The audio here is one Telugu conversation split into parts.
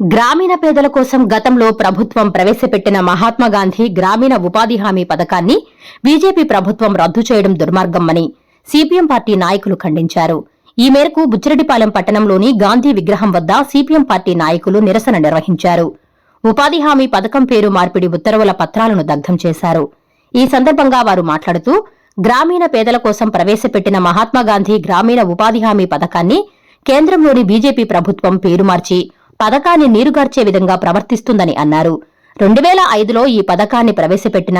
గ్రామీణ పేదల కోసం గతంలో ప్రభుత్వం ప్రవేశపెట్టిన మహాత్మాగాంధీ గ్రామీణ ఉపాధి హామీ పథకాన్ని బీజేపీ ప్రభుత్వం రద్దు చేయడం దుర్మార్గమని సిపిఎం పార్టీ నాయకులు ఖండించారు. ఈ మేరకు బుచ్చిరెడ్డిపాలెం పట్టణంలోని గాంధీ విగ్రహం వద్ద సిపిఎం పార్టీ నాయకులు నిరసన నిర్వహించారు. ఉపాధి హామీ పథకం పేరు మార్పిడి ఉత్తర్వుల పత్రాలను దగ్ధం చేశారు. ఈ సందర్భంగా వారు మాట్లాడుతూ గ్రామీణ పేదల కోసం ప్రవేశపెట్టిన మహాత్మాగాంధీ గ్రామీణ ఉపాధి హామీ పథకాన్ని కేంద్రంలోని బీజేపీ ప్రభుత్వం పేరు మార్చి పథకాన్ని నీరుగార్చే విధంగా ప్రవర్తిస్తుందని అన్నారు. రెండు వేల ఐదులో ఈ పథకాన్ని ప్రవేశపెట్టిన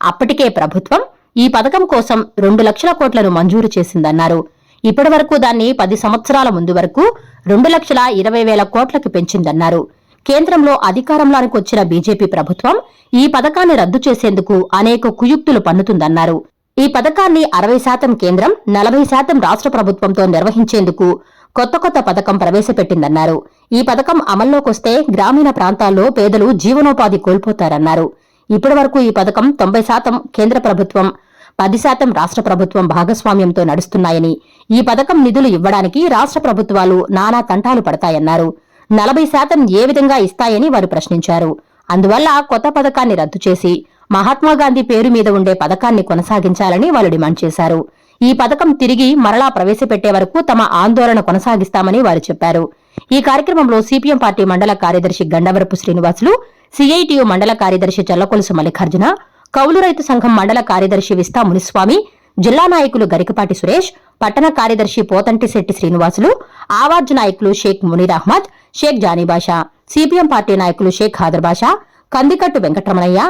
అప్పటికే ప్రభుత్వం ఈ పథకం కోసం రెండు లక్షల కోట్లను మంజూరు చేసిందన్నారు. ఇప్పటి వరకు దాన్ని పది సంవత్సరాల ముందు వరకు రెండు లక్షల ఇరవై వేల కోట్లకు పెంచిందన్నారు. కేంద్రంలో అధికారంలోనికి వచ్చిన బీజేపీ ప్రభుత్వం ఈ పథకాన్ని రద్దు చేసేందుకు అనేక కుయుక్తులు పన్నుతుందన్నారు. ఈ పథకాన్ని అరవై శాతం కేంద్రం నలభై శాతం రాష్ట్ర ప్రభుత్వంతో నిర్వహించేందుకు కొత్త కొత్త పథకం ప్రవేశపెట్టిందన్నారు. ఈ పథకం అమల్లోకొస్తే గ్రామీణ ప్రాంతాల్లో పేదలు జీవనోపాధి కోల్పోతారన్నారు. ఇప్పటి వరకు ఈ పథకం తొంభై శాతం కేంద్ర ప్రభుత్వం పది శాతం రాష్ట్ర ప్రభుత్వం భాగస్వామ్యంతో నడుస్తున్నాయని ఈ పథకం నిధులు ఇవ్వడానికి రాష్ట్ర ప్రభుత్వాలు నానా తంటాలు పడతాయన్నారు. నలభై శాతం ఏ విధంగా ఇస్తాయని వారు ప్రశ్నించారు. అందువల్ల కొత్త పథకాన్ని రద్దు చేసి మహాత్మాగాంధీ పేరు మీద ఉండే పథకాన్ని కొనసాగించాలని వాళ్ళు డిమాండ్ చేశారు. ఈ పథకం తిరిగి మరలా ప్రవేశపెట్టే వరకు తమ ఆందోళన కొనసాగిస్తామని వారు చెప్పారు. ఈ కార్యక్రమంలో సిపిఎం పార్టీ మండల కార్యదర్శి గండవరపు శ్రీనివాసులు సిఐటియు మండల కార్యదర్శి చల్లకొలుసు మల్లికార్జున కౌలు రైతు సంఘం మండల కార్యదర్శి విస్తా మునిస్వామి జిల్లా నాయకులు గరికపాటి సురేష్ పట్టణ కార్యదర్శి పోతంటిశెట్టి శ్రీనివాసులు ఆవార్జు నాయకులు షేక్ మునీర్ అహ్మద్ షేక్ జానీబాషా సిపిఎం పార్టీ నాయకులు షేక్ హాదర్బాషా కందికట్టు వెంకటరమణయ్య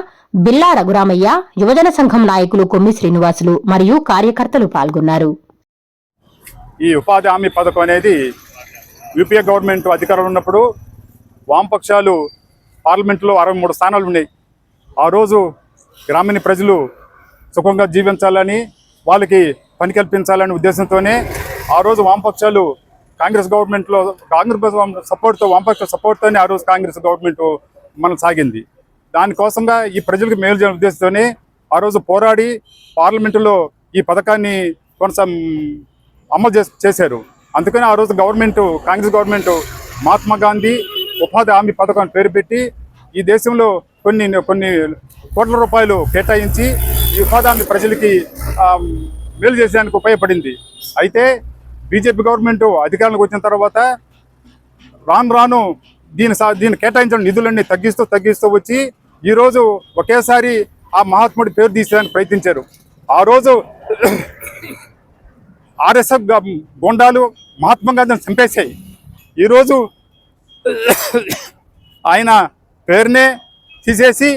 బిల్లా రఘురామయ్య యువజన సంఘం నాయకులు కొమ్మి శ్రీనివాసులు మరియు కార్యకర్తలు పాల్గొన్నారు. ఈ ఉపాధి హామీ పథకం అనేది యూపీఏ గవర్నమెంట్ అధికారంలో ఉన్నప్పుడు వామపక్షాలు పార్లమెంట్లో అరవై మూడు స్థానాలు ఉన్నాయి. ఆ రోజు గ్రామీణ ప్రజలు సుఖంగా జీవించాలని వాళ్ళకి పని కల్పించాలనే ఉద్దేశంతోనే ఆ రోజు వామపక్షాలు కాంగ్రెస్ గవర్నమెంట్లో కాంగ్రెస్ సపోర్ట్తో వామపక్ష సపోర్ట్తోనే ఆ రోజు కాంగ్రెస్ గవర్నమెంట్ మనం సాగింది. దానికోసంగా ఈ ప్రజలకు మేలు చేయడం ఉద్దేశంతోనే ఆ రోజు పోరాడి పార్లమెంటులో ఈ పథకాన్ని కొనసా అమలు చేశారు. అందుకని ఆ రోజు గవర్నమెంట్ కాంగ్రెస్ గవర్నమెంట్ మహాత్మా గాంధీ ఉపాధి హామీ పథకాన్ని పేరు పెట్టి ఈ దేశంలో కొన్ని కొన్ని కోట్ల రూపాయలు కేటాయించి ఈ ఉపాధి హామీ ప్రజలకి మేలు చేసేందుకు ఉపయోగపడింది. అయితే బీజేపీ గవర్నమెంట్ అధికారంలోకి వచ్చిన తర్వాత రాను రాను దీని సా దీన్ని కేటాయించిన నిధులన్నీ తగ్గిస్తూ తగ్గిస్తూ వచ్చి ఈరోజు ఒకేసారి ఆ మహాత్ముడి పేరు తీసేయడానికి ప్రయత్నించారు. ఆ రోజు ఆర్ఎస్ఎఫ్ గోండాలు మహాత్మా గాంధీని చంపేశాయి. ఈరోజు ఆయన పేరునే తీసేసి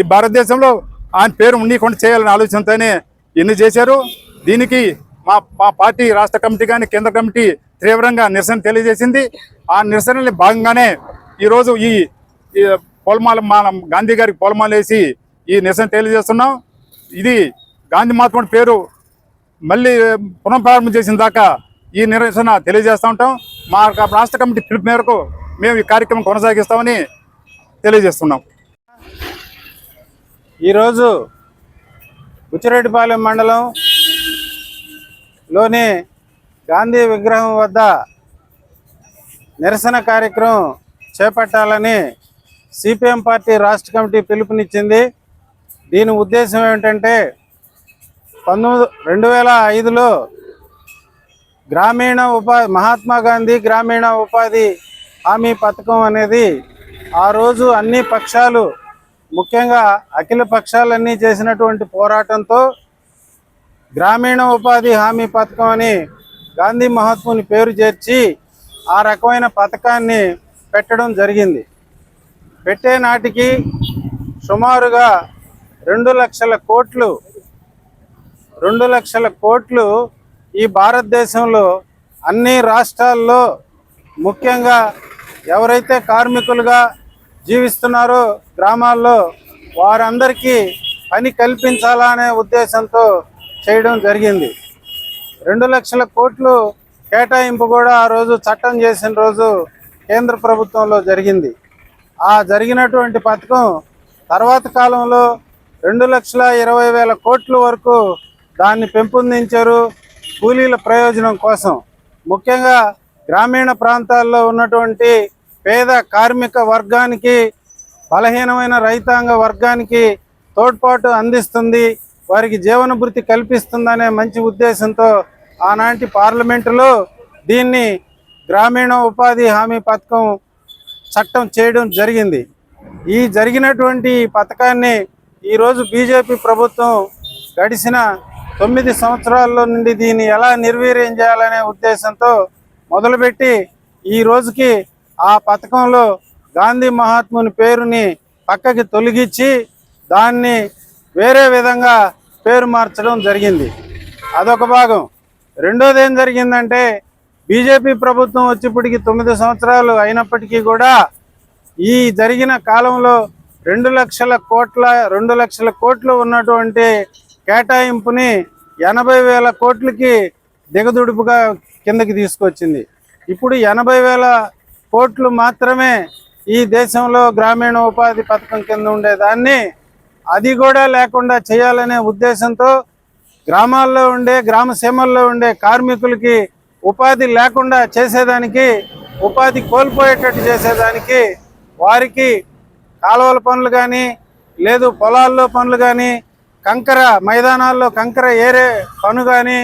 ఈ భారతదేశంలో ఆయన పేరు ఉండకుండా చేయాలనే ఆలోచనతోనే ఎన్ని చేశారు. దీనికి మా మా పార్టీ రాష్ట్ర కమిటీ కానీ కేంద్ర కమిటీ తీవ్రంగా నిరసన తెలియజేసింది. ఆ నిరసనలో భాగంగానే ఈరోజు ఈ ఈ పొలమాల మన గాంధీ గారికి పొలమాలు వేసి ఈ నిరసన తెలియజేస్తున్నాం. ఇది గాంధీ మహాత్ముడి పేరు మళ్ళీ పునఃప్రారంభం చేసిన దాకా ఈ నిరసన తెలియజేస్తూ ఉంటాం. మా రాష్ట్ర కమిటీ పిలుపు మేరకు మేము ఈ కార్యక్రమం కొనసాగిస్తామని తెలియజేస్తున్నాం. ఈరోజు బుచ్చిరెడ్డిపాలెం మండలం లోని గాంధీ విగ్రహం వద్ద నిరసన కార్యక్రమం చేపట్టాలని సిపిఎం పార్టీ రాష్ట్ర కమిటీ పిలుపునిచ్చింది. దీని ఉద్దేశం ఏమిటంటే పంతొమ్మిది రెండు వేల ఐదులో గ్రామీణ ఉపాధి మహాత్మా గాంధీ గ్రామీణ ఉపాధి హామీ పథకం అనేది ఆ రోజు అన్ని పక్షాలు ముఖ్యంగా అఖిల పక్షాలన్నీ చేసినటువంటి పోరాటంతో గ్రామీణ ఉపాధి హామీ పథకం అని గాంధీ మహాత్ముని పేరు చేర్చి ఆ రకమైన పథకాన్ని పెట్టడం జరిగింది. పెట్టే నాటికి సుమారుగా రెండు లక్షల కోట్లు రెండు లక్షల కోట్లు ఈ భారతదేశంలో అన్ని రాష్ట్రాల్లో ముఖ్యంగా ఎవరైతే కార్మికులుగా జీవిస్తున్నారో గ్రామాల్లో వారందరికీ పని కల్పించాలా అనే ఉద్దేశంతో చేయడం జరిగింది. రెండు లక్షల కోట్లు కేటాయింపు కూడా ఆ రోజు చట్టం చేసిన రోజు కేంద్ర ప్రభుత్వంలో జరిగింది. ఆ జరిగినటువంటి పథకం తర్వాత కాలంలో రెండు లక్షల ఇరవై వేల కోట్ల వరకు దాన్ని పెంపొందించారు కూలీల ప్రయోజనం కోసం. ముఖ్యంగా గ్రామీణ ప్రాంతాల్లో ఉన్నటువంటి పేద కార్మిక వర్గానికి బలహీనమైన రైతాంగ వర్గానికి తోడ్పాటు అందిస్తుంది వారికి జీవనభృతి కల్పిస్తుందనే మంచి ఉద్దేశంతో ఆనాటి పార్లమెంటులో దీన్ని గ్రామీణ ఉపాధి హామీ పథకం చట్టం చేయడం జరిగింది. ఈ జరిగినటువంటి ఈ పథకాన్ని ఈరోజు బీజేపీ ప్రభుత్వం గడిచిన తొమ్మిది సంవత్సరాల్లో నుండి దీన్ని ఎలా నిర్వీర్యం చేయాలనే ఉద్దేశంతో మొదలుపెట్టి ఈ రోజుకి ఆ పథకంలో గాంధీ మహాత్ముని పేరుని పక్కకి తొలగించి దాన్ని వేరే విధంగా పేరు మార్చడం జరిగింది. అదొక భాగం. రెండోది ఏం జరిగిందంటే బీజేపీ ప్రభుత్వం వచ్చేప్పటికి తొమ్మిది సంవత్సరాలు అయినప్పటికీ కూడా ఈ జరిగిన కాలంలో రెండు లక్షల కోట్ల రెండు లక్షల కోట్లు ఉన్నటువంటి కేటాయింపుని ఎనభై వేల కోట్లకి దిగదుడుపుగా కిందకి తీసుకొచ్చింది. ఇప్పుడు ఎనభై వేల కోట్లు మాత్రమే ఈ దేశంలో గ్రామీణ ఉపాధి పథకం కింద ఉండేదాన్ని అది కూడా లేకుండా చేయాలనే ఉద్దేశంతో గ్రామాల్లో ఉండే గ్రామ సీమల్లో ఉండే కార్మికులకి ఉపాధి లేకుండా చేసేదానికి ఉపాధి కోల్పోయేటట్టు చేసేదానికి వారికి కాలువల పనులు కానీ లేదు పొలాల్లో పనులు కానీ కంకర మైదానాల్లో కంకర ఏరే పను కానీ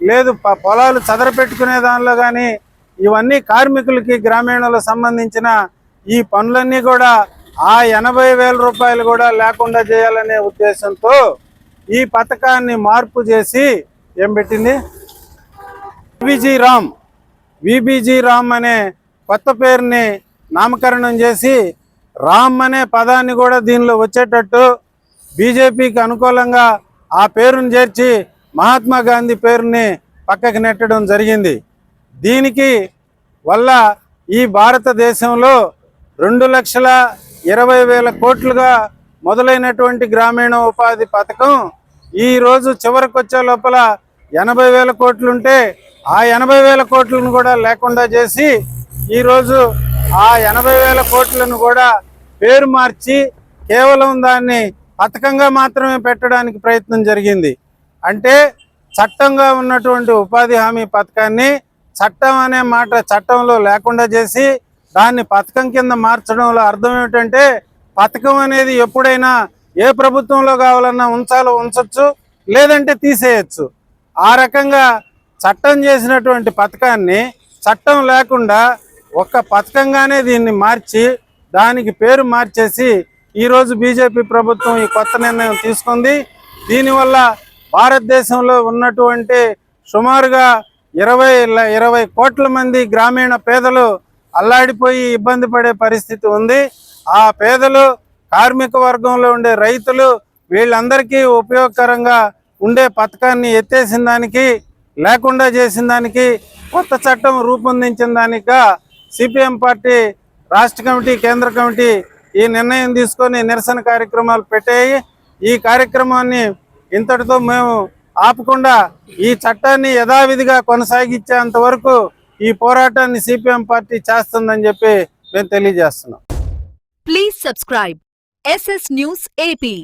లేదు ప- పొలాలు చదరపెట్టుకునే దానిలో కానీ ఇవన్నీ కార్మికులకి గ్రామీణులకు సంబంధించిన ఈ పనులన్నీ కూడా ఆ ఎనభై వేల రూపాయలు కూడా లేకుండా చేయాలనే ఉద్దేశంతో ఈ పథకాన్ని మార్పు చేసి ఏం పెట్టింది? విబీజీ రామ్ విబీజీ రామ్ అనే కొత్త పేరుని నామకరణం చేసి రామ్ అనే పదాన్ని కూడా దీనిలో వచ్చేటట్టు బీజేపీకి అనుకూలంగా ఆ పేరును చేర్చి మహాత్మా గాంధీ పేరుని పక్కకి నెట్టడం జరిగింది. దీనికి వల్ల ఈ భారతదేశంలో రెండు లక్షల ఇరవై వేల కోట్లుగా మొదలైనటువంటి గ్రామీణ ఉపాధి పథకం ఈరోజు చివరికొచ్చే చివరికి వచ్చే లోపల ఎనభై వేల కోట్లుంటే ఆ ఎనభై వేల కోట్లను కూడా లేకుండా చేసి ఈరోజు ఆ ఎనభై వేల కోట్లను కూడా పేరు మార్చి కేవలం దాన్ని పథకంగా మాత్రమే పెట్టడానికి ప్రయత్నం జరిగింది. అంటే చట్టంగా ఉన్నటువంటి ఉపాధి హామీ పథకాన్ని చట్టం అనే మాట చట్టంలో లేకుండా చేసి దాన్ని పథకం కింద మార్చడంలో అర్థం ఏమిటంటే పథకం అనేది ఎప్పుడైనా ఏ ప్రభుత్వంలో కావాలన్నా ఉంచాలో ఉంచవచ్చు లేదంటే తీసేయచ్చు. ఆ రకంగా చట్టం చేసినటువంటి పథకాన్ని చట్టం లేకుండా ఒక్క పథకంగానే దీన్ని మార్చి దానికి పేరు మార్చేసి ఈరోజు బీజేపీ ప్రభుత్వం ఈ కొత్త నిర్ణయం తీసుకుంది. దీనివల్ల భారతదేశంలో ఉన్నటువంటి సుమారుగా ఇరవై ఇరవై కోట్ల మంది గ్రామీణ పేదలు అల్లాడిపోయి ఇబ్బంది పడే పరిస్థితి ఉంది. ఆ పేదలు కార్మిక వర్గంలో ఉండే రైతులు వీళ్ళందరికీ ఉపయోగకరంగా ఉండే పథకాన్ని ఎత్తేసిన దానికి లేకుండా చేసిన దానికి కొత్త చట్టం రూపొందించిన దానిగా సిపిఎం పార్టీ రాష్ట్ర కమిటీ కేంద్ర కమిటీ ఈ నిర్ణయం తీసుకొని నిరసన కార్యక్రమాలు పెట్టాయి. ఈ కార్యక్రమాన్ని ఇంతటితో మేము ఆపకుండా ఈ చట్టాన్ని యథావిధిగా కొనసాగించేంత వరకు ఈ పోరాటాన్ని సిపిఎం పార్టీ చేస్తుందని చెప్పి మేము తెలియజేస్తున్నాం. Please subscribe SS news AP